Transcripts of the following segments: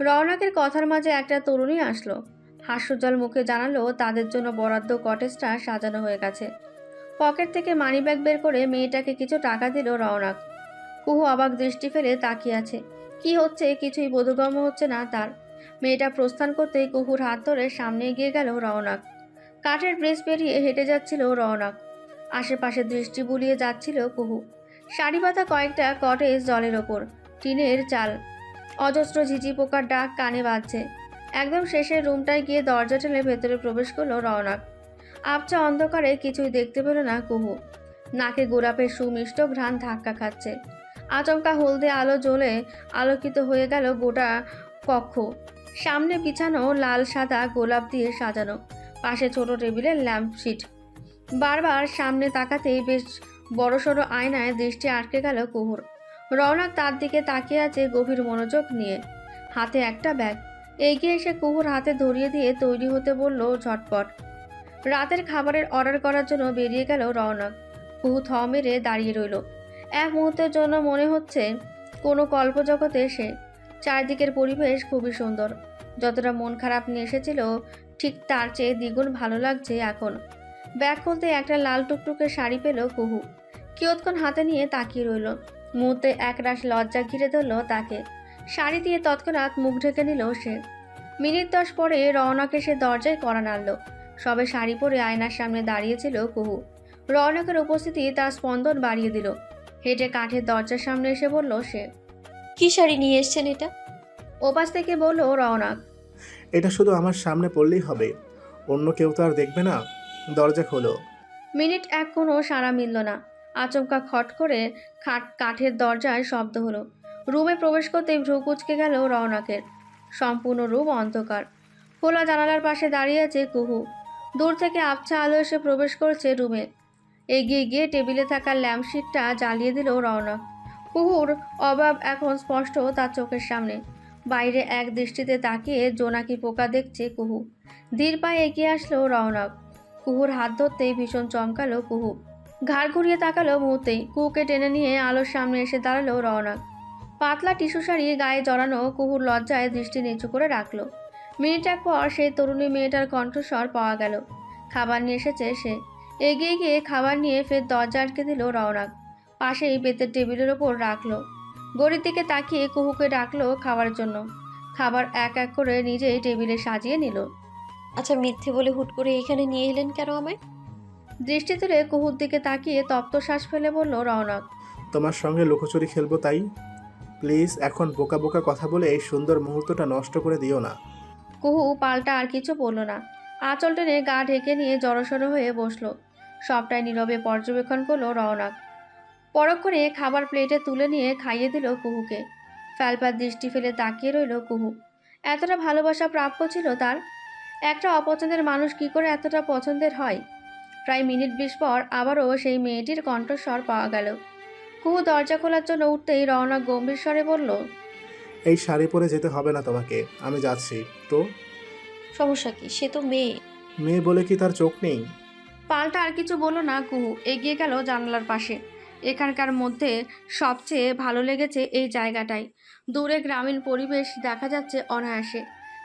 রওনাকের কথার মাঝে একটা তরুণী আসলো। হাস্যজল মুখে জানালো, তাদের জন্য বরাদ্দ কটেজটা সাজানো হয়ে গেছে। পকেট থেকে মানিব্যাগ বের করে মেয়েটাকে কিছু টাকা দিল রওনাক। কুহু অবাক দৃষ্টি ফেলে তাকিয়ে আছে। কি হচ্ছে? কিছুই বোধগম্য হচ্ছে না তার। মেয়েটা প্রস্থান করতেই কুহুর হাত ধরে সামনে এগিয়ে গেল রওনাক। কাঠের ব্রেস পেরিয়ে হেঁটে যাচ্ছিল রওনাক। আশেপাশে দৃষ্টি বুলিয়ে যাচ্ছিল কুহু। শাড়ি পাতা কয়েকটা কটেজ জলের ওপর, টিনের চাল। অজস্র ঝিঝি পোকার ডাক কানে বাজছে। একদম শেষের রুমটায় গিয়ে দরজা ঠেলে ভেতরে প্রবেশ করল রওনাক। আবচা অন্ধকারে কিছুই দেখতে পেল না কুহু নাকে গোলাপের সুমিষ্ট ঘ্রাণ ধাক্কা খাচ্ছে। আচমকা হলদে আলো জ্বলে আলোকিত হয়ে গেল গোটা কক্ষ। সামনে বিছানো লাল সাদা গোলাপ দিয়ে সাজানো। পাশে ছোট টেবিলের ল্যাম্পশিট বারবার সামনে তাকাতেই বেশ বড়সড় আয়নায় দৃষ্টি আটকে গেল কুহুর। রওনাক তার দিকে তাকিয়ে আছে গভীর মনোযোগ নিয়ে। হাতে একটা ব্যাগ। এগিয়ে এসে কুহুর হাতে ধরিয়ে দিয়ে তৈরি হতে বলল, ঝটপট। রাতের খাবারের অর্ডার করার জন্য বেরিয়ে গেল রওনাক কুহু থ মেরে দাঁড়িয়ে রইল। এক মুহূর্তের জন্য মনে হচ্ছে কোনো কল্পজগতে এসে চারদিকের পরিবেশ খুবই সুন্দর। যতটা মন খারাপ নিয়ে এসেছিল, ঠিক তার চেয়ে দ্বিগুণ ভালো লাগছে এখন। ব্যাগ খুলতে একটা লাল টুকটুকে শাড়ি পেল কুহু। কিয়ৎক্ষণ হাতে নিয়ে তাকিয়ে রইল। মুহূর্তে একরাশ লজ্জা ঘিরে ধরল তাকে। শাড়ি দিয়ে তৎক্ষণাৎ মুখ ঢেকে নিল সে। মিনিট দশ পরে রওনাকে সে দরজায় করা নাড়ল। সবে শাড়ি পরে আয়নার সামনে দাঁড়িয়েছিল কুহু। রওনাকের উপস্থিতি তার স্পন্দন বাড়িয়ে দিল। হেঁটে কাঠের দরজার সামনে এসে বলল সে কি শাড়ি নিয়ে এসছেন এটা? ওপাশ থেকে বলল রওনাক এটা শুধু আমার সামনে পড়লেই হবে। অন্য কেউ তো আর দেখবে না। দরজা খোলো। মিনিট এক কোনো সাড়া মিলল না। আচমকা খট করে খাট কাঠের দরজায় শব্দ হলো। রুমে প্রবেশ করতেই ভ্রু কুচকে গেল রওনাকের সম্পূর্ণ রুম অন্ধকার। খোলা জানালার পাশে দাঁড়িয়ে আছে কুহু। দূর থেকে আবছা আলো এসে প্রবেশ করছে রুমে। এগিয়ে গিয়ে টেবিলে থাকা ল্যাম্পশিটটা জ্বালিয়ে দিল রওনক কুহুর অভাব এখন স্পষ্ট তার চোখের সামনে। বাইরে এক দৃষ্টিতে তাকিয়ে জোনাকি পোকা দেখছে কুহু। ধীর পায়ে এগিয়ে আসলো রওনক কুহুর হাত ধরতেই ভীষণ চমকালো কুহু। ঘাড় ঘুরিয়ে তাকালো মুহূর্তেই। কুকে টেনে নিয়ে আলোর সামনে এসে দাঁড়াল রওনক পাতলা টিস্যু শাড়ি গায়ে জড়ানো কুহুর লজ্জায় দৃষ্টি নিচু করে রাখল। মিনিট এক পর সেই তরুণী মেয়েটার কণ্ঠস্বর পাওয়া গেল। খাবার নিয়ে এসেছে সে। এগিয়ে গিয়ে খাবার নিয়ে ফের দরজা আটকে দিল রওনাক পাশেই বেতের টেবিলের ওপর রাখল। গড়ির দিকে তাকিয়ে কুহুকে ডাকলো খাওয়ার জন্য। খাবার এক এক করে নিজেই টেবিলে সাজিয়ে নিল। আচ্ছা মিথ্যে বলে হুট করে এখানে নিয়ে এলেন কেন আমায়? দৃষ্টি তুলে কুহুর দিকে তাকিয়ে তপ্ত শ্বাস ফেলে বলল রওনক। তোমার সঙ্গে লুকোচুরি খেলব তাই? প্লিজ এখন বোকা বোকা কথা বলে এই সুন্দর মুহূর্তটা নষ্ট করে দিও না। কুহু পাল্টা আর কিছু বলল না। আঁচল টেনে গা ঢেকে নিয়ে জড়সড় হয়ে বসল। সবটাই নীরবে পর্যবেক্ষণ করল রওনাক। পরক্ষণে খাবার প্লেটে তুলে নিয়ে খাইয়ে দিল কুহুকে। ফ্যালপার দৃষ্টি ফেলে তাকিয়ে রইল কুহু। এতটা ভালোবাসা প্রাপ্য ছিল তার? একটা অপছন্দের মানুষ কি করে এতটা পছন্দের হয়? প্রায় মিনিট বিশ পর আবারও সেই মেয়েটির কণ্ঠস্বর পাওয়া গেল। কুহু দরজা খোলার জন্য উঠতেই রওনা গম্ভীর স্বরে বলল এই শাড়ি পরে যেতে হবে না তোমাকে আমি যাচ্ছি। তো? সমস্যা কি? সে তো মেয়ে। মেয়ে বলে কি তার চোখ নেই? পাল্টা আর কিছু বলো না কুহু এগিয়ে গেল জানলার পাশে। এখানকার মধ্যে সবচেয়ে ভালো লেগেছে এই জায়গাটাই। দূরে গ্রামীণ পরিবেশ দেখা যাচ্ছে অনায়াসে।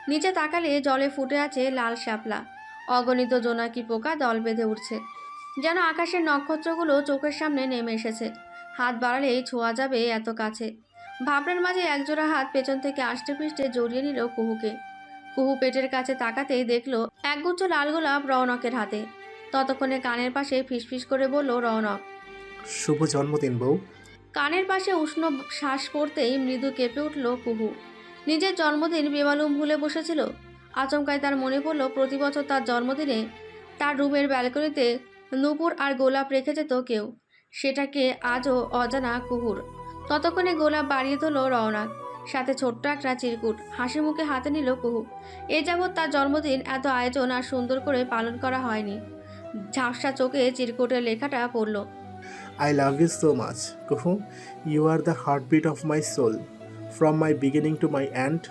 নিচে তাকালে জলে ফুটে আছে লাল শ্যাপলা। অগণিত জোনাকি পোকা দল বেঁধে উঠছে। যেন আকাশের নক্ষত্রগুলো চোখের সামনে নেমে এসেছে। হাত বাড়ালেই ছোঁয়া যাবে এত কাছে। ভাবনার মাঝে একজোড়া হাত পেছন থেকে আষ্টে পৃষ্ঠে জড়িয়ে নিল কুহুকে। কুহু পেটের কাছে তাকাতেই দেখল একগুচ্ছ লাল গোলাপ রওনকের হাতে। ততক্ষণে কানের পাশে ফিসফিস করে বলল রওনক। শুভ জন্মদিন বউ। কানের পাশে উষ্ণ শ্বাস পড়তেই মৃদু কেঁপে উঠল কুহু। নিজের জন্মদিন বেমালুম ভুলে বসেছিল। আচমকায় তার মনে পড়ল, প্রতি বছর তার জন্মদিনে তার রুমের ব্যালকনিতে নূপুর আর গোলাপ রেখে যেত কেউ। সেটাকে আজও অজানা কুহুর ততক্ষণে গোলাপ বাড়িয়ে তোল রওনাক সাথে ছোট্ট একটা চিরকুট। হাসি মুখে হাতে নিল কুহু। এ যাবৎ তার জন্মদিন, এত আয়োজন আর সুন্দর করে পালন করা হয়নি। ঝাপসা চোখে চিরকুটের লেখাটা পড়ল I love you so much Kuhu. You are the heartbeat of my soul from my beginning to my end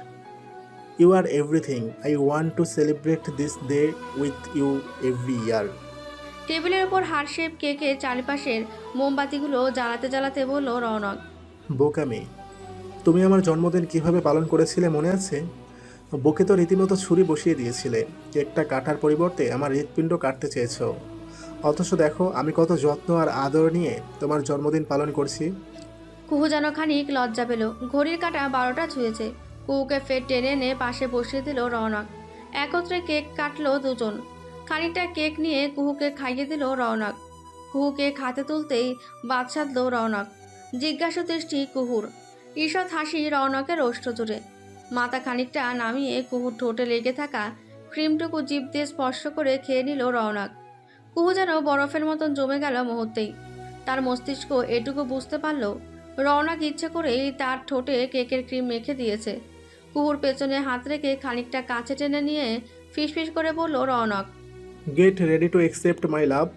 you are everything I want to celebrate this day with you every year টেবিলের ওপর heart shape কেকে চারপাশের মোমবাতিগুলো জ্বালাতে জ্বালাতে বলল রৌনক বোকামি তুমি আমার জন্মদিন কীভাবে পালন করেছিলে মনে আছে? বুকে তো রীতিমতো ছুরি বসিয়ে দিয়েছিলে। কেকটা কাটার পরিবর্তে আমার হৃৎপিণ্ড কাটতে চেয়েছো। অথচ দেখো আমি কত যত্ন আর আদর নিয়ে তোমার জন্মদিন পালন করছি। কুহু যেন খানিক লজ্জা পেল। ঘড়ির কাঁটা বারোটা ছুঁয়েছে। কুহুকে ফের টেনে এনে পাশে বসিয়ে দিল রওনক একত্রে কেক কাটলো দুজন। খানিকটা কেক নিয়ে কুহুকে খাইয়ে দিল রওনক কুহুকে খাতে তুলতেই বাদ সাধল রওনক জিজ্ঞাসা দৃষ্টি কুহুর। ঈষৎ হাসি রওনকের ওষ্ঠ জুড়ে মাথা খানিকটা নামিয়ে কুহুর ঠোঁটে লেগে থাকা ক্রিমটুকু জিভ দিয়ে স্পর্শ করে খেয়ে নিল রওনক কুহু যেন বরফের মতন জমে গেল মুহূর্তেই। তার মস্তিষ্ক এটুকু বুঝতে পারল, রওনাক ইচ্ছে করেই তার ঠোঁটে কেকের ক্রিম মেখে দিয়েছে। কুহুর পেছনে হাত রেখে খানিকটা কাছে টেনে নিয়ে ফিসফিস করে বলল Raunak get ready to accept my love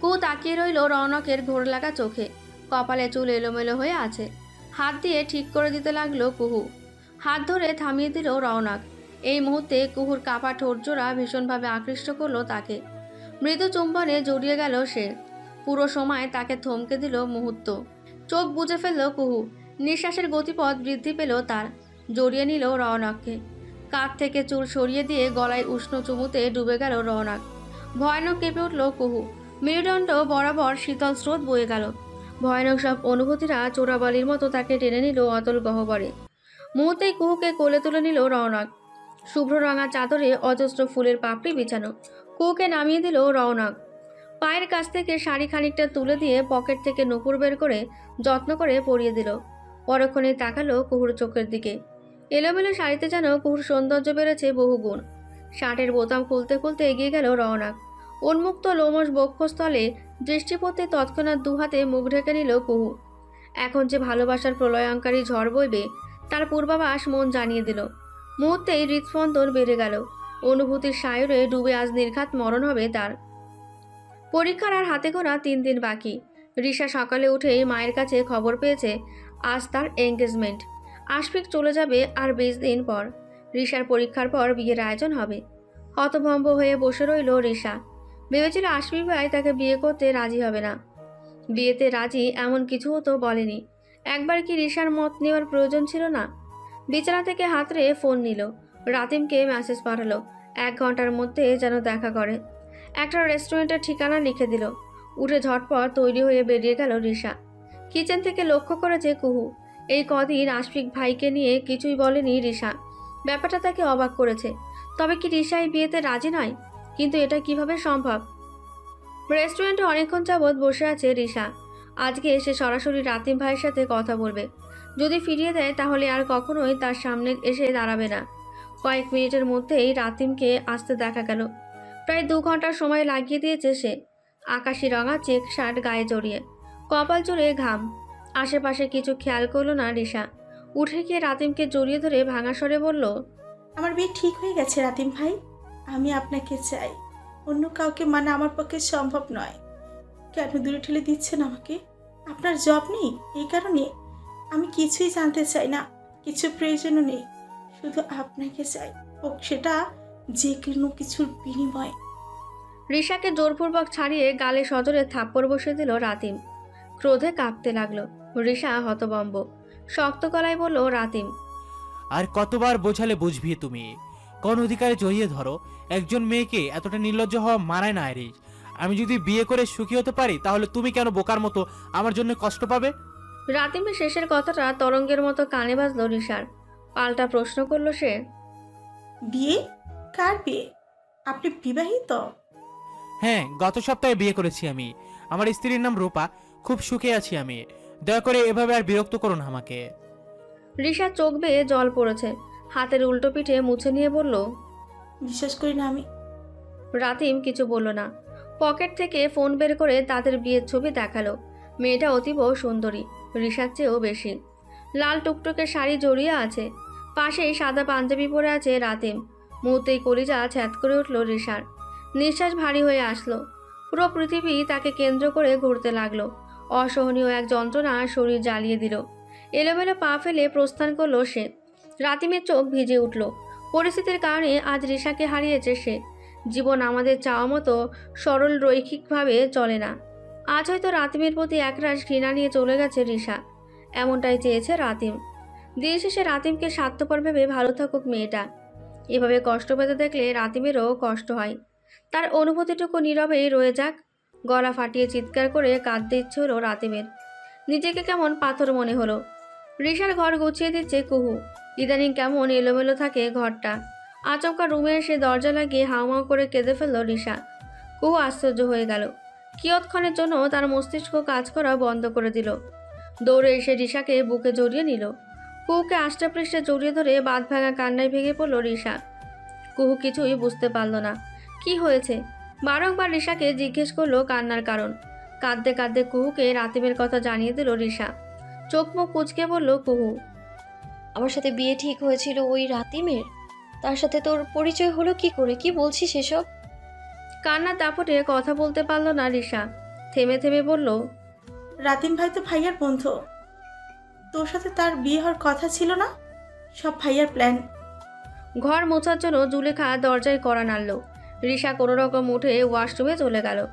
Kuhu তাকিয়ে রইল রওনকের ঘোর লাগা চোখে। কপালে চুল এলোমেলো হয়ে আছে। হাত দিয়ে ঠিক করে দিতে লাগল কুহু। হাত ধরে থামিয়ে দিল রওনাক এই মুহূর্তে কুহুর কাপা ঠোঁটজোড়া ভীষণভাবে আকৃষ্ট করল তাকে। মৃদু চুম্বনে জড়িয়ে গেল সে। পুরো সময় তাকে থমকে দিল মুহূর্ত। চোখ বুজে ফেলল কুহু। নিঃশ্বাসের গতিপথ বৃদ্ধি পেল তার। জড়িয়ে নিল রওনাককে। কাঁধ থেকে চুল সরিয়ে দিয়ে গলায় উষ্ণ চুমুতে ডুবে গেল রওনাক। ভয়ানক কেঁপে উঠল কুহু। মেরুদণ্ড বরাবর শীতল স্রোত বয়ে গেল। ভয়ানক সব অনুভূতিরা চোরাবালির মতো তাকে টেনে নিল অতল গহ্বরে। মুহূর্তেই কুহুকে কোলে তুলে নিল রওনাক। শুভ্র রঙা চাদরে অজস্র ফুলের পাপড়ি বিছানো। কুহুকে নামিয়ে দিল রওনাক। পায়ের কাছ থেকে শাড়ি খানিকটা তুলে দিয়ে পকেট থেকে নুপুর বের করে যত্ন করে পরিয়ে দিল। পরক্ষণে তাকালো কুহুর চোখের দিকে। এলোমেলো শাড়িতে যেন কুহুর সৌন্দর্য বেড়েছে বহুগুণ শার্টের বোতাম খুলতে খুলতে এগিয়ে গেল রওনাক উন্মুক্ত লোমস বক্ষস্থলে দৃষ্টি পড়তে তৎক্ষণাৎ দুহাতে মুখ ঢেকে নিল কুহু। এখন যে ভালোবাসার প্রলয়ঙ্কারী ঝড় বইবে, তার পূর্বাভাস মন জানিয়ে দিল। মুহূর্তেই হৃৎস্পন্দন বেড়ে গেল। অনুভূতির সায়রে ডুবে আজ নির্ঘাত মরণ হবে তার। পরীক্ষার আর হাতে গোনা তিন দিন বাকি। রিসা সকালে উঠেই মায়ের কাছে খবর পেয়েছে, আজ তার এঙ্গেজমেন্ট আশফিক চলে যাবে আর বিশ দিন পর। রিসার পরীক্ষার পর বিয়ের আয়োজন হবে। হতভম্ব হয়ে বসে রইল রিসা ভেবেছিল আশফিক ভাই তাকে বিয়ে করতে রাজি হবে না। বিয়েতে রাজি এমন কিছুও তো বলেনি। একবার কি রিসার মত নেওয়ার প্রয়োজন ছিল না? বিছানা থেকে হাতড়ে ফোন নিল। রাতিমকে মেসেজ পাঠালো। এক ঘণ্টার মধ্যে যেন দেখা করে। একটা রেস্টুরেন্টের ঠিকানা লিখে দিল। উঠে ঝটপট তৈরি হয়ে বেরিয়ে গেল রিসা কিচেন থেকে লক্ষ্য করেছে কুহু। এই কদিন আশফিক ভাইকে নিয়ে কিছুই বলেনি রিসা ব্যাপারটা তাকে অবাক করেছে। তবে কি রিসা এই বিয়েতে রাজি নয়? কিন্তু এটা কীভাবে সম্ভব? রেস্টুরেন্টে অনেকক্ষণ যাবৎ বসে আছে রিসা আজকে সে সরাসরি রাতিম ভাইয়ের সাথে কথা বলবে। যদি ফিরিয়ে দেয়, তাহলে আর কখনোই তার সামনে এসে দাঁড়াবে না। কয়েক মিনিটের মধ্যেই রাতিমকে আসতে দেখা গেল। প্রায় দু ঘণ্টার সময় লাগিয়ে দিয়েছে সে। আকাশি রঙা চেক শার্ট গায়ে জড়িয়ে। কপাল জুড়ে ঘাম। আশেপাশে কিছু খেয়াল করল না রিসা উঠে গিয়ে রাতিমকে জড়িয়ে ধরে ভাঙা স্বরে বলল আমার বিয়ে ঠিক হয়ে গেছে রাতিম ভাই। আমি আপনাকে চাই। অন্য কাউকে মানে আমার পক্ষে সম্ভব নয়। কেন দূরে ঠেলে দিচ্ছেন আমাকে? আপনার জব নেই এই কারণে আমি কিছুই জানতে চাই না। কিছু প্রয়োজনও নেই। শুধু আপনাকে চাই। ও সেটা যে কোনো কিছুর বিনিময়ে। রিসাকে জোরপূর্বক ছাড়িয়ে গালে সজোরে থাপ্পড় বসে দিল রাতিম। ক্রোধে কাঁপতে লাগল। রিসা হতবম্ব। শক্ত গলায় বলল রাতিম। আর কতবার বোঝালে বুঝবি তুমি? কোন অধিকারে জড়িয়ে ধরো। একজন মেয়েকে এতটা নির্লজ্জ হওয়া মানায় না আইরিস আমি যদি বিয়ে করে সুখী হতে পারি তাহলে তুমি কেন বোকার মতো আমার জন্য কষ্ট পাবে? রাতিমের শেষের কথাটা তরঙ্গের মতো কানে বাজল রিসার পাল্টা প্রশ্ন করল সে। বিয়ে? কার বিয়ে? আপনি বিবাহিত? হ্যাঁ গত সপ্তাহে বিয়ে করেছি আমি। আমার স্ত্রীর নাম রূপা। খুব সুখে আছি আমি। দয়া করে এভাবে আর বিরক্ত করো না আমাকে। রিসা চোখ বেয়ে জল পড়েছে। হাতের উল্টো পিঠে মুছে নিয়ে বলল বিশ্বাস করি না আমি। রাতিম কিছু বলল না। পকেট থেকে ফোন বের করে তাদের বিয়ের ছবি দেখাল। মেয়েটা অতীব সুন্দরী রিসার চেয়েও বেশি। লাল টুকটুকে শাড়ি জড়িয়ে আছে। পাশেই সাদা পাঞ্জাবি পরে আছে রাতিম। মুহূর্তেই কলিজা ছ্যাত করে উঠল রিসার নিঃশ্বাস ভারী হয়ে আসলো। পুরো পৃথিবী তাকে কেন্দ্র করে ঘুরতে লাগল। অসহনীয় এক যন্ত্রণা শরীর জ্বালিয়ে দিল। এলোমেলো পা ফেলে প্রস্থান করল সে। রাতিমের চোখ ভিজে উঠল। পরিস্থিতির কারণে আজ রিসাকে হারিয়েছে সে। জীবন আমাদের চাওয়া মতো সরল রৈখিকভাবে চলে না। আজ হয়তো রাতিমের প্রতি একরাশ ঘৃণা নিয়ে চলে গেছে রিসা এমনটাই চেয়েছে রাতিম। দিন শেষে রাতিমকে স্বার্থপর ভেবে ভালো থাকুক মেয়েটা। এভাবে কষ্ট পেতে দেখলে রাতিমেরও কষ্ট হয়। তার অনুভূতিটুকু নীরবেই রয়ে যাক। গলা ফাটিয়ে চিৎকার করে কাঁদতে ইচ্ছে হলো রাতিমের নিজেকে কেমন পাথর মনে হলো। রিসার ঘর গুছিয়ে দিচ্ছে কুহু। ইদানিং কেমন এলোমেলো থাকে ঘরটা। আচমকা রুমে এসে দরজা লাগিয়ে হাউমাউ করে কেঁদে ফেলল রিসা কুহু আশ্চর্য হয়ে গেল। কিয়ৎক্ষণের জন্য তার মস্তিষ্ক কাজ করা বন্ধ করে দিল। দৌড়ে এসে রিসাকে বুকে জড়িয়ে নিল। কুহুকে আষ্টাপৃষ্টে জড়িয়ে ধরে বাদ ভাঙা কান্নায় ভেঙে পড়ল রিসা কুহু কিছুই বুঝতে পারল না। কি হয়েছে? বারংবার রিসাকে জিজ্ঞেস করল কান্নার কারণ। কাঁদতে কাঁদতে কুহুকে রাতিমের কথা জানিয়ে দিল রিসা চোখ মুখ কুচকে বলল কুহু আমার সাথে বিয়ে ঠিক হয়েছিল ওই রাতিমের? তার সাথে তোর পরিচয় হলো কি করে? কি বলছিস এসব? কান্না দাপটে কথা বলতে পারল না রিসা থেমে থেমে বলল রাতিম ভাই তো ভাইয়ার বন্ধু। তোর সাথে তার বিয়ে হওয়ার কথা ছিল না? সব ভাইয়ার প্ল্যান ঘর মোছার জন্য জুলেখা দরজায় করা নাড়ল। রিসা কোনো রকম উঠে ওয়াশরুমে চলে গেল।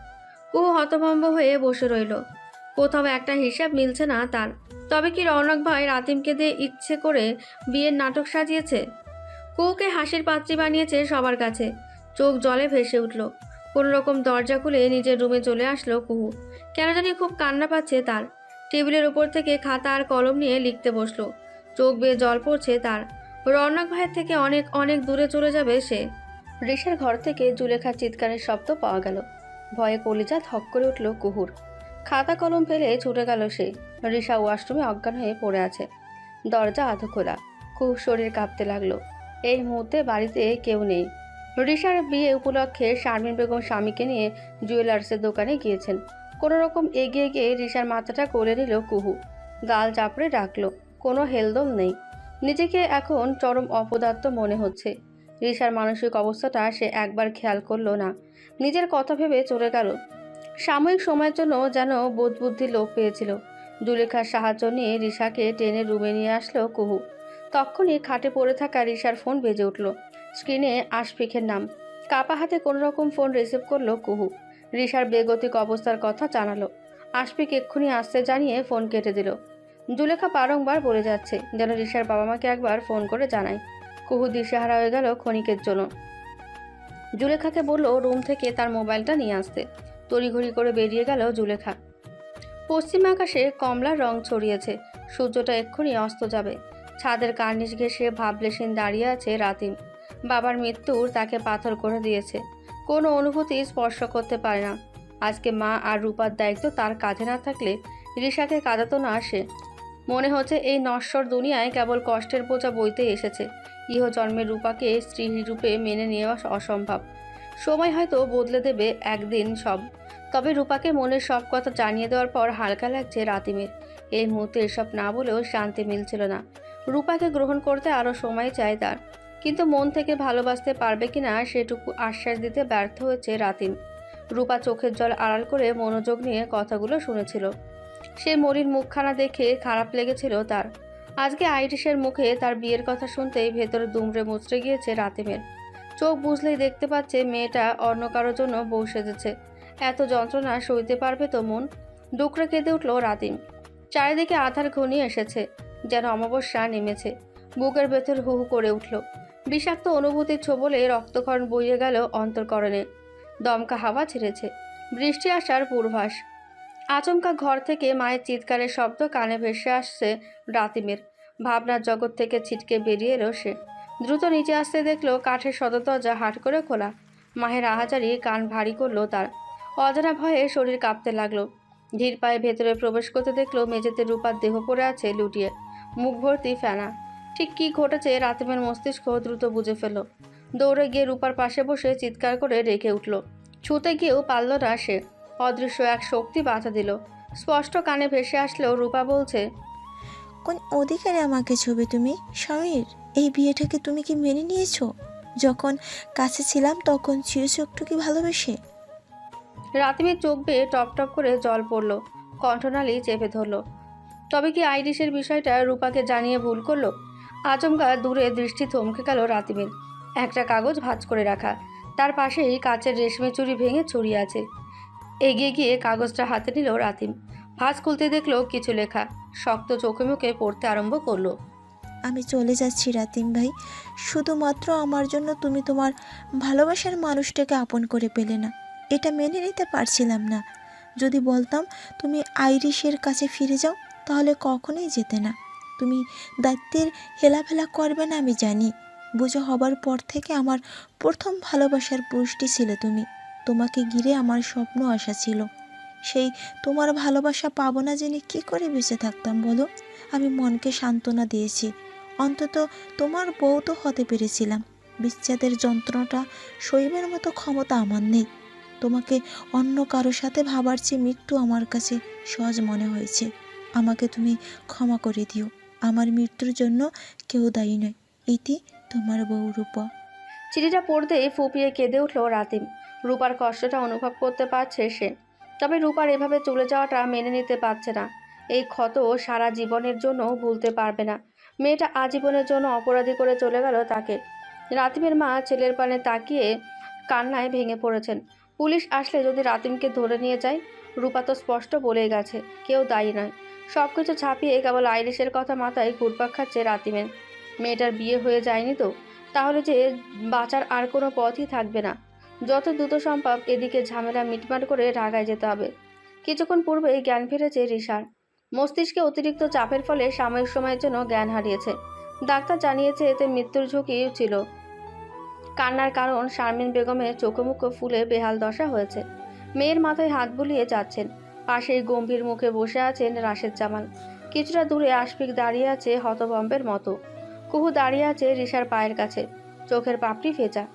কুহু হতভম্ব হয়ে বসে রইল। কোথাও একটা হিসাব মিলছে না তার। তবে কি রৌনক ভাই রাতিমকে দিয়ে ইচ্ছে করে বিয়ের নাটক সাজিয়েছে? কুহুকে হাসির পাত্রী বানিয়েছে সবার কাছে। চোখ জলে ভেসে উঠল। কোনো রকম দরজা খুলে নিজের রুমে চলে আসলো কুহু। কেন জানি খুব কান্না পাচ্ছে তার। টেবিলের উপর থেকে খাতা আর কলম নিয়ে লিখতে বসল। চোখ বেয়ে জল পড়ছে তার। রৌনক ভাইয়ের থেকে অনেক অনেক দূরে চলে যাবে সে। ঋষার ঘর থেকে জুলেখার চিৎকারের শব্দ পাওয়া গেল। ভয়ে কলিজা ধক করে উঠল কুহুর। খাতা কলম ফেলে ছুটে গেল সে। ঋষা ওয়াশরুমে অজ্ঞান হয়ে পড়ে আছে। দরজা আধো খোলা। কুহুর শরীর কাঁপতে লাগল। এই মুহূর্তে বাড়িতে কেউ নেই। ঋষার বিয়ে উপলক্ষে শারমিন বেগম স্বামীকে নিয়ে জুয়েলার্সের দোকানে গিয়েছেন। কোনো রকম এগিয়ে গিয়ে ঋষার মাথাটা করে নিল কুহু। গাল চাপড়ে ডাকলো। কোনো হেলদোল নেই। নিজেকে এখন চরম অপদার্থ মনে হচ্ছে। রিসার মানসিক অবস্থাটা সে একবার খেয়াল করল না। নিজের কথা ভেবে চলে গেল। সাময়িক সময়ের জন্য যেন বোধবুদ্ধি লোপ পেয়েছিল। জুলেখার সাহায্য নিয়ে রিসাকে টেনে রুমে নিয়ে আসলো কুহু। তখনই খাটে পড়ে থাকা রিসার ফোন বেজে উঠল। স্ক্রিনে আশফিকের নাম। কাপা হাতে কোনো রকম ফোন রিসিভ করল কুহু। রিসার বেগতিক অবস্থার কথা জানালো। আশফিক এক্ষুনি আসতে জানিয়ে ফোন কেটে দিল। জুলেখা বারংবার বলে যাচ্ছে যেন রিসার বাবা মাকে একবার ফোন করে জানায়। কুহু দিশেহারা হয়ে গেল ক্ষণিকের জন্য। জুলেখাকে বলল, রুম থেকে তার মোবাইলটা নিয়ে আসতে। তড়িঘড়ি করে বেরিয়ে গেল জুলেখা। পশ্চিম আকাশে কমলা রং ছড়িয়েছে। সূর্যটা এক্ষুনি অস্ত যাবে। ছাদের কার্নিশ ঘেসে ভাবলেসিন দাঁড়িয়ে আছে রাতিম। বাবার মৃত্যুর তাকে পাথর করে দিয়েছে। কোনো অনুভূতি স্পর্শ করতে পারে না। আজকে মা আর রূপার দায়িত্ব তার কাঁধে না থাকলে রিসাকে কাঁদাতো না আসে মনে হচ্ছে এই নশ্বর দুনিয়ায় কেবল কষ্টের বোঝা বইতে এসেছে। ইহ জন্মের রূপাকে স্ত্রী রূপে মেনে নেওয়া অসম্ভব। সময় হয়তো বদলে দেবে একদিন সব। তবে রূপাকে মনের সব কথা জানিয়ে দেওয়ার পর হালকা লাগছে রাতিমের। এই মুহূর্তে এসব না বলেও শান্তি মিলছিল না। রূপাকে গ্রহণ করতে আরও সময় চায় তার। কিন্তু মন থেকে ভালোবাসতে পারবে কিনা সেটুকু আশ্বাস দিতে ব্যর্থ হয়েছে রাতিম। রূপা চোখের জল আড়াল করে মনোযোগ নিয়ে কথাগুলো শুনেছিল। সে মরির মুখখানা দেখে খারাপ লেগেছিল তার। আজকে আইরিশের মুখে তার বিয়ের কথা শুনতেই ভেতরে দুমড়ে মুচড়ে গিয়েছে রাতিমের। চোখ বুঝলেই দেখতে পাচ্ছে মেয়েটা অন্য কারোর জন্য বউ সেজেছে। এত যন্ত্রণা সইতে পারবে তো মন? ডুকরে কেঁদে উঠল রাতিম। চারিদিকে আধার ঘনিয়ে এসেছে, যেন অমাবস্যা নেমেছে। বুকের ভেতর হু হু করে উঠল। বিষাক্ত অনুভূতির ছোবলে রক্তক্ষরণ বইয়ে গেল অন্তর্করণে। দমকা হাওয়া ছেড়েছে। বৃষ্টি আসার পূর্বাস। আচমকা ঘর থেকে মায়ের চিৎকারের শব্দ কানে ভেসে আসছে রাতিমের। ভাবনার জগৎ থেকে ছিটকে বেরিয়ে এলো সে। দ্রুত নিচে আসতে দেখল কাঠের সদর দরজা হাট করে খোলা। মায়ের আহাজারি কান ভারী করল তার। অজানা ভয়ে শরীর কাঁপতে লাগল। ধীর পায়ে ভেতরে প্রবেশ করতে দেখল মেঝেতে রূপার দেহ পড়ে আছে লুটিয়ে। মুখ ভর্তি ফেনা। ঠিক কী ঘটেছে রাতিমের মস্তিষ্ক দ্রুত বুঝে ফেলল। দৌড়ে গিয়ে রূপার পাশে বসে চিৎকার করে রেখে উঠল। ছুতে গিয়েও পারল না সে। অদৃশ্য এক শক্তি বাধা দিল। স্পষ্ট কানে ভেসে আসলেও রূপা বলছে কোন অধিকারে আমাকে ছবি তুমি? সমীর এই বিয়েটাকে তুমি কি মেনে নিয়েছো? যখন কাছে ছিলাম তখন ছিঁড়েছো একটু কি ভালোবেসে? রাতিমের চোখ বেয়ে টপ টপ করে জল পড়ল কণ্ঠনালী চেপে ধরল। তবে কি আইরিশের বিষয়টা রূপাকে জানিয়ে ভুল করল? আচমকা দূরে দৃষ্টি থমকে গেল রাতিমের। একটা কাগজ ভাঁজ করে রাখা তার পাশেই কাচের রেশমি চুড়ি ভেঙে ছড়িয়ে আছে। এগিয়ে গিয়ে কাগজটা হাতে নিল রাতিম। ভাঁজ খুলতে দেখল কিছু লেখা। শক্ত চোখে মুখে পড়তে আরম্ভ করল। আমি চলে যাচ্ছি রাতিম ভাই। শুধুমাত্র আমার জন্য তুমি তোমার ভালোবাসার মানুষটাকে আপন করে পেলে না। এটা মেনে নিতে পারছিলাম না। যদি বলতাম, তুমি আইরিশের কাছে ফিরে যাও, তাহলে কখনোই যেতে না। তুমি দায়িত্বের হেলাফেলা করবে না, আমি জানি। বুঝো হবার পর থেকে আমার প্রথম ভালোবাসার পুরুষটি ছিলে তুমি। তোমাকে ঘিরে আমার স্বপ্ন আশা ছিল। সেই তোমার ভালোবাসা পাবো না জেনে কী করে বেঁচে থাকতাম বলো? আমি মনকে সান্ত্বনা দিয়েছি। অন্তত তোমার বউ তো হতে পেরেছিলাম। বিচ্ছেদের যন্ত্রণাটা শৈবের মতো ক্ষমতা আমার নেই। তোমাকে অন্য কারও সাথে ভাবার চেয়ে মৃত্যু আমার কাছে সহজ মনে হয়েছে। আমাকে তুমি ক্ষমা করে দিও। আমার মৃত্যুর জন্য কেউ দায়ী নয়। ইতি তোমার বউ রূপা। চিঠিটা পড়তে ফুপিয়ে কেঁদে উঠল রাতিম। রূপার কষ্টটা অনুভব করতে পারছে সে। তবে রূপার এভাবে চলে যাওয়াটা মেনে নিতে পারছে না। এই ক্ষত সারা জীবনের জন্য ভুলতে পারবে না। মেয়েটা আজীবনের জন্য অপরাধী করে চলে গেল তাকে। রাতিমের মা ছেলের পানে তাকিয়ে কান্নায় ভেঙে পড়েছেন। পুলিশ আসলে যদি রাতিমকে ধরে নিয়ে যায়, রূপা তো স্পষ্ট বলেই গেছে, কেউ দায়ী নয়। সব কিছু ছাপিয়ে কেবল আইরিশের কথা মাথায় ঘুরপাক খাচ্ছে রাতিমের। মেয়েটার বিয়ে হয়ে যায়নি তো, তাহলে যে বাঁচার আর কোনো পথই থাকবে না। যত দ্রুত সম্ভব এদিকে ঝামেলা মিটমাট করে ঢাকায় যেতে হবে। কিছুক্ষণ পূর্বেই জ্ঞান ফিরেছে রিশার। মস্তিষ্কে অতিরিক্ত চাপের ফলে সাময়িক সময়ের জন্য জ্ঞান হারিয়েছে। ডাক্তার জানিয়েছে এতে মৃত্যুর ঝুঁকি ছিল। কান্নার কারণ শারমিন বেগমের চোখে ফুলে বেহাল দশা হয়েছে। মেয়ের মাথায় হাত বুলিয়ে যাচ্ছেন। পাশেই গম্ভীর মুখে বসে আছেন রাশেদ জামাল। কিছুটা দূরে আশফিক দাঁড়িয়ে আছে হতবম্বের মতো। কুহু দাঁড়িয়ে আছে রিশার পায়ের কাছে। চোখের পাপড়ি ভেজা।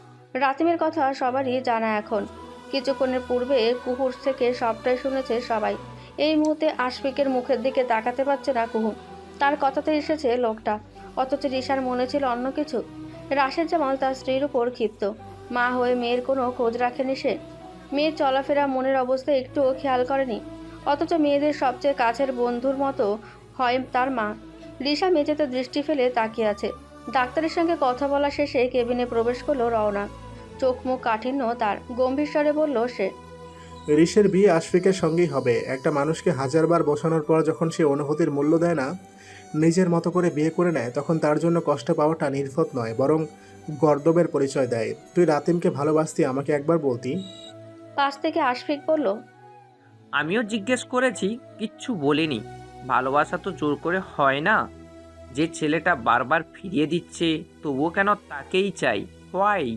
রাতিমের কথা সবারই জানা এখন। কিছুক্ষণের পূর্বে কুহুর থেকে সবটাই শুনেছে সবাই। এই মুহূর্তে আশফিকের মুখের দিকে তাকাতে পারছে না কুহু। তার কথাতে এসেছে লোকটা। অথচ রিশার মনে ছিল অন্য কিছু। রাশেদ জামাল তার স্ত্রীর উপর ক্ষিপ্ত। মা হয়ে মেয়ের কোনো খোঁজ রাখেনি সে। মেয়ের চলাফেরা মনের অবস্থা একটুও খেয়াল করেনি। অথচ মেয়েদের সবচেয়ে কাছের বন্ধুর মতো হয় তার মা। রিশা মেঝেতে দৃষ্টি ফেলে তাকিয়ে আছে। ডাক্তারের সঙ্গে কথা বলা শেষে কেবিনে প্রবেশ করল রওনা। চোখ মুখ কাঠিন্য তার গম্ভীর স্বরে বলল সে। ঋষের বিয়ে আশফিকের সঙ্গেই হবে। একটা মানুষকে হাজারবার বসানোর পর যখন সে অনুভূতির মূল্য দেয় না নিজের মতো করে বিয়ে করে নেয় তখন তার জন্য কষ্ট পাওয়াটা নির্ভত নয় বরং গর্দবের পরিচয় দেয়। তুই রাতিমকে ভালোবাসতি আমাকে একবার বলতি। পাশ থেকে আশফিক বলল আমিও জিজ্ঞেস করেছি কিচ্ছু বলিনি। ভালোবাসা তো জোর করে হয় না। যে ছেলেটা বারবার ফিরিয়ে দিচ্ছে তবুও কেন তাকেই চাই? হোয়াই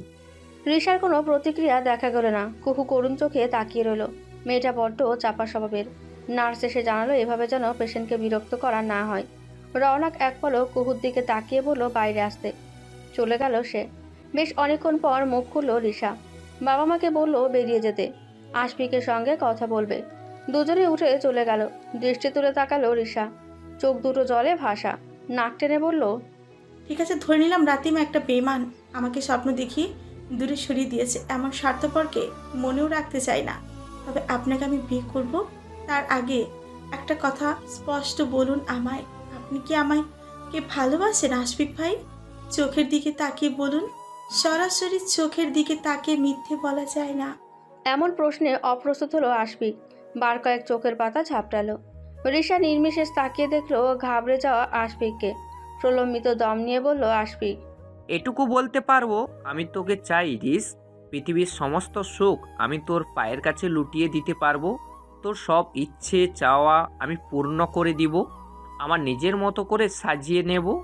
রিশার কোনো প্রতিক্রিয়া দেখা গেল না। কুহু করুণ চোখে তাকিয়ে রইল। মেয়েটা বড্ড চাপা স্বভাবের। নার্স এসে জানালো এভাবে যেন পেশেন্টকে বিরক্ত করা না হয়। রওনাক এক পলক কুহুর দিকে তাকিয়ে বলল, বাইরে আসতে। চলে গেল সে। বেশ অনেকক্ষণ পর মুখ খুলল রিশা। বাবা মাকে বলল, বেরিয়ে যেতে। আশফিকের সঙ্গে কথা বলবে। দুজনে উঠে চলে গেল। দৃষ্টি তুলে তাকালো রিশা। চোখ দুটো জলে ভাসা। নাক টেনে বলল, ঠিক আছে, ধরে নিলাম রাতিম একটা বেমান আমাকে স্বপ্ন দেখিয়ে দূরে সরিয়ে দিয়েছে এমন স্বার্থপরকে মনেও রাখতে চাই না। তবে আপনাকে আমি বিয়ে করব? তার আগে একটা কথা স্পষ্ট বলুন আমায়। আপনি কি আমায় কে ভালোবাসেন আশফিক ভাই? চোখের দিকে তাকিয়ে বলুন, সরাসরি চোখের দিকে তাকিয়ে মিথ্যে বলা যায় না। এমন প্রশ্নে অপ্রস্তুত হলো আশফিক। বার কয়েক চোখের পাতা ঝাপটালো। রিশা নির্মিশেষ তাকিয়ে দেখল ঘাবড়ে যাওয়া আশফিককে। প্রলম্বিত দম নিয়ে বলল, আশফিক এটুকু বলতে পারব আমি তোকে চাই রিস। পৃথিবীর সমস্ত সুখ আমি তোর পায়ের কাছে লুটিয়ে দিতে পারব। তোর সব ইচ্ছে চাওয়া আমি পূর্ণ করে দিব। আমার নিজের মতো করে সাজিয়ে নেব।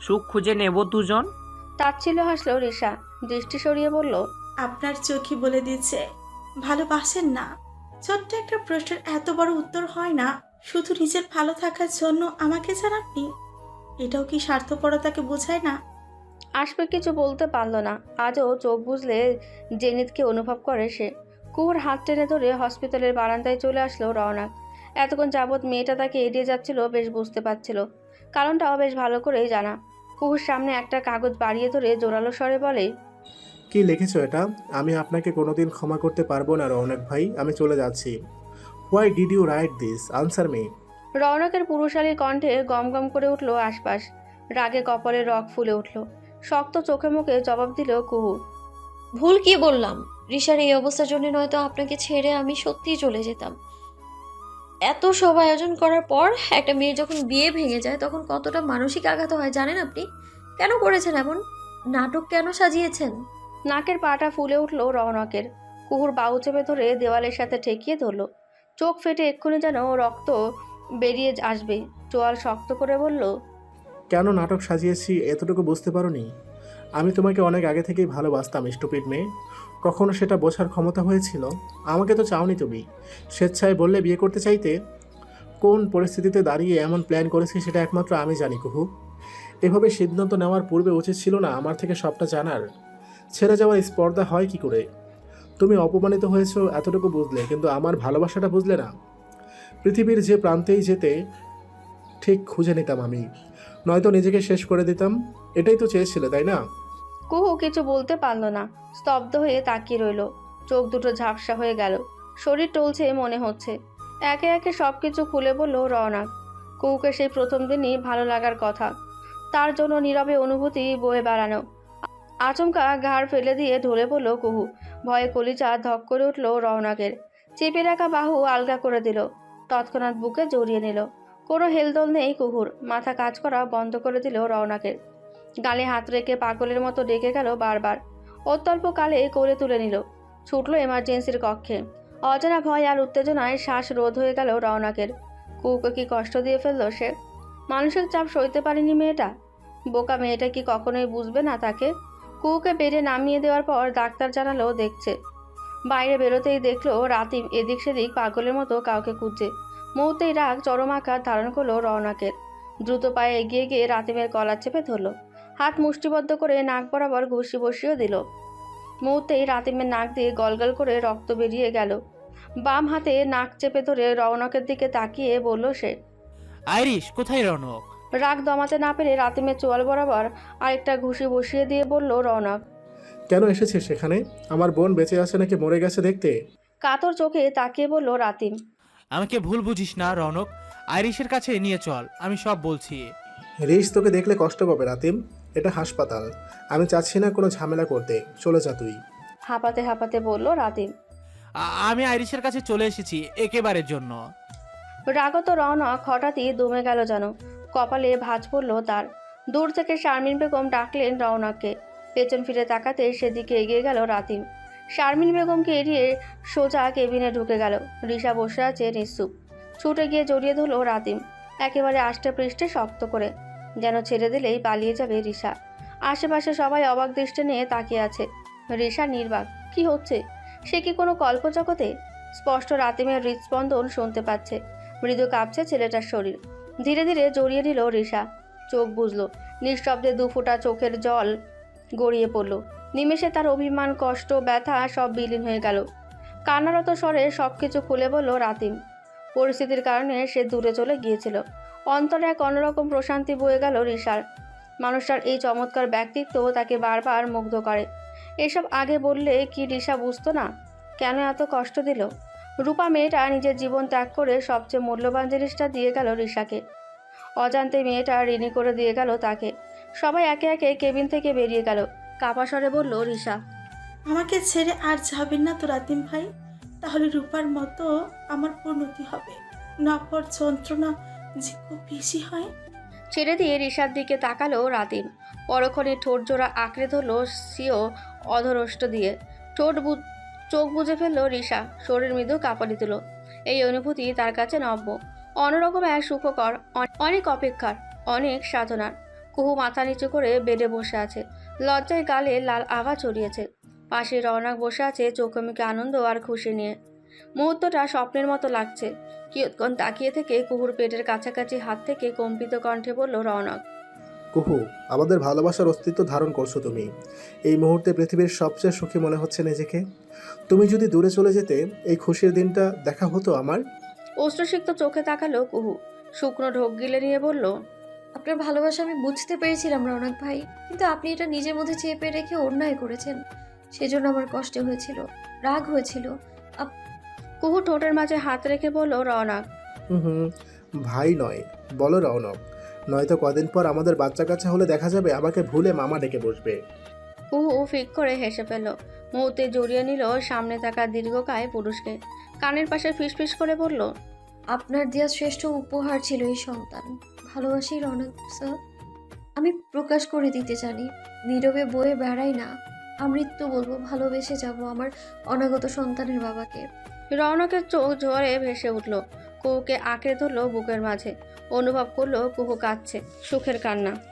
সুখ খুঁজে নেব দুজন। তাচ্ছিল হাসলো রিশা। দৃষ্টি সরিয়ে বলল আপনার চোখই বলে দিচ্ছে ভালোবাসেন না। ছোট্ট একটা প্রশ্নের এত বড় উত্তর হয় না। শুধু নিজের ভালো থাকার জন্য আমাকে চান আপনি? এটাও কি স্বার্থপরতাকে বোঝায় না? আশফিক কিছু বলতে পারল না। আজও চোখ বুঝলে জেনিতকে অনুভব করে সে। কুহুর হাত টেনে ধরে হসপিটালের বারান্দায় চলে আসলো রওনাক এতক্ষণ যাবৎ মেয়েটা তাকে এড়িয়ে যাচ্ছিল বেশ বুঝতে পারছিল। কারণটাও বেশ ভালো করেই জানা। কুহুর সামনে একটা কাগজ বাড়িয়ে ধরে জোরালো স্বরে বলে কি লিখেছো এটা? আমি আপনাকে কোনোদিন ক্ষমা করতে পারব না রৌনক ভাই। আমি চলে যাচ্ছি। Why did you write this answer me রওনকের পুরুষালীর কণ্ঠে গম গম করে উঠল আশপাশ। রাগে কপালে রক ফুলে উঠল। শক্ত চোখে মুখে জবাব দিল কুহু। ভুল কি বললাম? রিশার এই অবস্থার জন্য নয়তো আপনাকে ছেড়ে আমি সত্যিই চলে যেতাম। এত সব আয়োজন করার পর একটা মেয়ের যখন বিয়ে ভেঙে যায়, তখন কতটা মানসিক আঘাত হয় জানেন আপনি? কেন করেছেন এমন? নাটক কেন সাজিয়েছেন? নাকের পাটা ফুলে উঠল রওনকের। কুহুর বাউ চেপে ধরে দেওয়ালের সাথে ঠেকিয়ে ধরল। চোখ ফেটে এক্ষুনি যেন রক্ত বেরিয়ে আসবে। চোয়াল শক্ত করে বলল কেন নাটক সাজিয়েছি এতটুকু বুঝতে পারোনি? আমি তোমাকে অনেক আগে থেকেই ভালোবাসতাম, স্টুপিড মেয়ে। কখনো সেটা বোঝার ক্ষমতা হয়েছিল? আমাকে তো চাওনি তুমি। স্বেচ্ছায় বললে বিয়ে করতে চাইতে? কোন পরিস্থিতিতে দাঁড়িয়ে এমন প্ল্যান করেছি সেটা একমাত্র আমি জানি, কুহু। এভাবে সিদ্ধান্ত নেওয়ার পূর্বে উচিত ছিল না আমার থেকে সবটা জানার। ছেড়ে যাওয়ার স্পর্ধা হয় কি করে? তুমি অপমানিত হয়েছো এতটুকু বুঝলে, কিন্তু আমার ভালোবাসাটা বুঝলে না। পৃথিবীর যে প্রান্তেই যেতে, ঠিক খুঁজে নিতাম আমি। নয়তো নিজেকে শেষ করে দিতাম। এটাই তো চেয়েছিলে, তাই না? কুহু কিছু বলতে পারল না। স্তব্ধ হয়ে তাকিয়ে রইল। চোখ দুটো ঝাপসা হয়ে গেল। শরীর টলছে মনে হচ্ছে। একে একে সব কিছু খুলে বলল রওনাক কুহুকে সেই প্রথম দিনই ভালো লাগার কথা। তার জন্য নীরবে অনুভূতি বয়ে বেড়ানো। আচমকা ঘাড় ফেলে দিয়ে ঢলে পড়ল কুহু। ভয়ে কলিজা ধক করে উঠল রওনাকের। চেপে রাখা বাহু আলগা করে দিল। তৎক্ষণাৎ বুকে জড়িয়ে নিল। কোনো হেলদোল নেই, কুহুর। মাথা কাজ করা বন্ধ করে দিল রওনাকের গালে হাত রেখে পাগলের মতো ডেকে গেল বারবার। অত্যল্প কালে কোলে তুলে নিল। ছুটল এমার্জেন্সির কক্ষে। অজানা ভয় আর উত্তেজনায় শ্বাস রোধ হয়ে গেল রওনাকের। কুকুকে কি কষ্ট দিয়ে ফেলল সে? মানসিক চাপ সইতে পারেনি মেয়েটা? বোকা মেয়েটা কি কখনোই বুঝবে না তাকে? কুকে বেডে নামিয়ে দেওয়ার পর ডাক্তার জানালো দেখছে। বাইরে বেরোতেই দেখল রাতিম এদিক সেদিক পাগলের মতো কাউকে খুঁজছে। মুহূর্তেই রাগ চরম আকার ধারণ করল রওনাকের দ্রুত পায়ে এগিয়ে গিয়ে রাতিমের কলার চেপে ধরলো। হাত মুষ্টিবদ্ধ করে নাক বরাবর ঘুষি বসিয়েও দিল। মুহূর্তেই রাতিমের নাক দিয়ে গলগল করে রক্ত বেরিয়ে গেল। বাম হাতে নাক চেপে ধরে রৌনকের দিকে তাকিয়ে বলল সে আইরিশ কোথায় রনক রাগ দমাতে না পেরে রাতিমের চোয়াল বরাবর আরেকটা ঘুষি বসিয়ে দিয়ে বলল রৌনক কেন এসেছে সেখানে? আমার বোন বেঁচে আছে নাকি মরে গেছে দেখতে? কাতর চোখে তাকিয়ে বলল রাতিম আমাকে ভুল বুঝিস না রনক। আইরিশের কাছে নিয়ে চল আমি সব বলছি। রিস তোকে দেখলে কষ্ট পাবে রাতিম। এটা হাসপাতাল। আমি চাচ্ছি না কোনো ঝামেলা করতে। চলে যা তুই। হাঁপাতে হাঁপাতে বলল রাতিম। আ- আমি আইরিশের কাছে চলে এসেছি একেবারের জন্য। রাগত রওনক হঠাৎই দমে গেল যেন। কপালে ভাঁজ পড়ল তার। দূর থেকে শারমিন বেগম ডাকলেন রওনককে পেছন ফিরে তাকাতে সেদিকে এগিয়ে গেল রাতিম। শারমিন বেগমকে এড়িয়ে সোজা কেবিনে ঢুকে গেল। রিসা বসে আছে নিঃসুপ ছুটে গিয়ে জড়িয়ে ধরল রাতিম। একেবারে আষ্টে পৃষ্ঠে শক্ত করে, যেন ছেড়ে দিলেই পালিয়ে যাবে রিসা আশেপাশে সবাই অবাক দৃষ্টি নিয়ে তাকিয়ে আছে। রিসা নির্বাক, কি হচ্ছে? সে কি কোনো কল্পজগতে স্পষ্ট রাতিমের হৃদস্পন্দন শুনতে পাচ্ছে। মৃদু কাঁপছে ছেলেটার শরীর। ধীরে ধীরে জড়িয়ে নিল রিসা চোখ বুঝলো নিঃশব্দে দুফোঁটা চোখের জল গড়িয়ে পড়ল। নিমেষে তার অভিমান, কষ্ট, ব্যথা সব বিলীন হয়ে গেল। কান্নারত স্বরে সব কিছু খুলে বলল রাতিম। পরিস্থিতির কারণে সে দূরে চলে গিয়েছিল। অন্তরে এক অন্যরকম প্রশান্তি বয়ে গেল রিসার মানুষটার এই চমৎকার ব্যক্তিত্ব তাকে বারবার মুগ্ধ করে। এসব আগে বললে কি রিসা বুঝতো না? কেন এত কষ্ট দিল? রূপা মেয়েটা নিজের জীবন ত্যাগ করে সবচেয়ে মূল্যবান জিনিসটা দিয়ে গেল রিসাকে অজান্তে মেয়েটা ঋণী করে দিয়ে গেল তাকে। সবাই একে একে কেবিন থেকে বেরিয়ে গেল। কাপা স্বরে বলল রিসা আমাকে ছেড়ে আর যাবেন না তো রাতিম ভাই। তাহলে রূপার মতো আমার পরিণতি হবে। নপর যন্ত্রণা যে খুব বেশি হয়। ছেড়ে দিয়ে রিসার দিকে তাকালো রাতিম। পরক্ষণে ঠোঁট জোড়া আঁকড়ে ধরলো সিও অধরষ্ট দিয়ে। ঠোঁট বু- চোখ বুজে ফেলল রিসা শরীর মৃদু কাঁপানি তুলো এই অনুভূতি তার কাছে নব্য। অন্যরকম এক সুখকর অনেক অপেক্ষার অনেক সাধনার। কুহু মাথা নিচু করে বেডে বসে আছে। লজ্জায় গালে লাল আগা চড়িয়েছে। পাশে রওনাক বসে আছে চোখে মুখে আনন্দ আর খুশি নিয়ে। মুহূর্তটা স্বপ্নের মতো লাগছে। কিয়ৎক্ষণ তাকিয়ে থেকে কুহুর পেটের কাছাকাছি হাত থেকে কম্পিত কণ্ঠে বলল রওনক। কুহু আমাদের ভালোবাসার অস্তিত্ব ধারণ করছ তুমি। এই মুহূর্তে পৃথিবীর সবচেয়ে সুখী মনে হচ্ছে নিজেকে। তুমি যদি দূরে চলে যেতে এই খুশির দিনটা দেখা হতো আমার। অশ্রুসিক্ত চোখে তাকালো কুহু। শুকনো ঢোক গিলে নিয়ে বলল আপনার ভালোবাসা আমি বুঝতে পেরেছিলাম রৌনক ভাই। কিন্তু আপনি এটা নিজের মধ্যে চেপে রেখে অন্যায় করেছেন। সেজন্য আমার কষ্ট হয়েছিল রাগ হয়েছিল। কুহু ঠোঁটের মাঝে হাত রেখে বলল রওনক হুম হুম ভাই নয়। বলো রৌনক নয়তো কদিন পর আমাদের বাচ্চা কাচ্চা হলে দেখা যাবে আমাকে ভুলে মামা ডেকে বসবে। কুহু ফিক করে হেসে ফেলল। মুহূর্তে জড়িয়ে নিল সামনে থাকা দীর্ঘকায় পুরুষকে। কানের পাশে ফিসফিস করে বলল আপনার দেওয়া শ্রেষ্ঠ উপহার ছিল এই সন্তান। ভালোবাসি রনক স্যার আমি প্রকাশ করে দিতে জানি। নীরবে বয়ে বেড়াই না। আমৃত্যু বলব, ভালোবেসে যাব আমার অনাগত সন্তানের বাবাকে। রনকের চোখ ঝরে ভেসে উঠল। কুহুকে আঁকড়ে ধরলো বুকের মাঝে। অনুভব করল কুহু কাঁদছে। সুখের কান্না।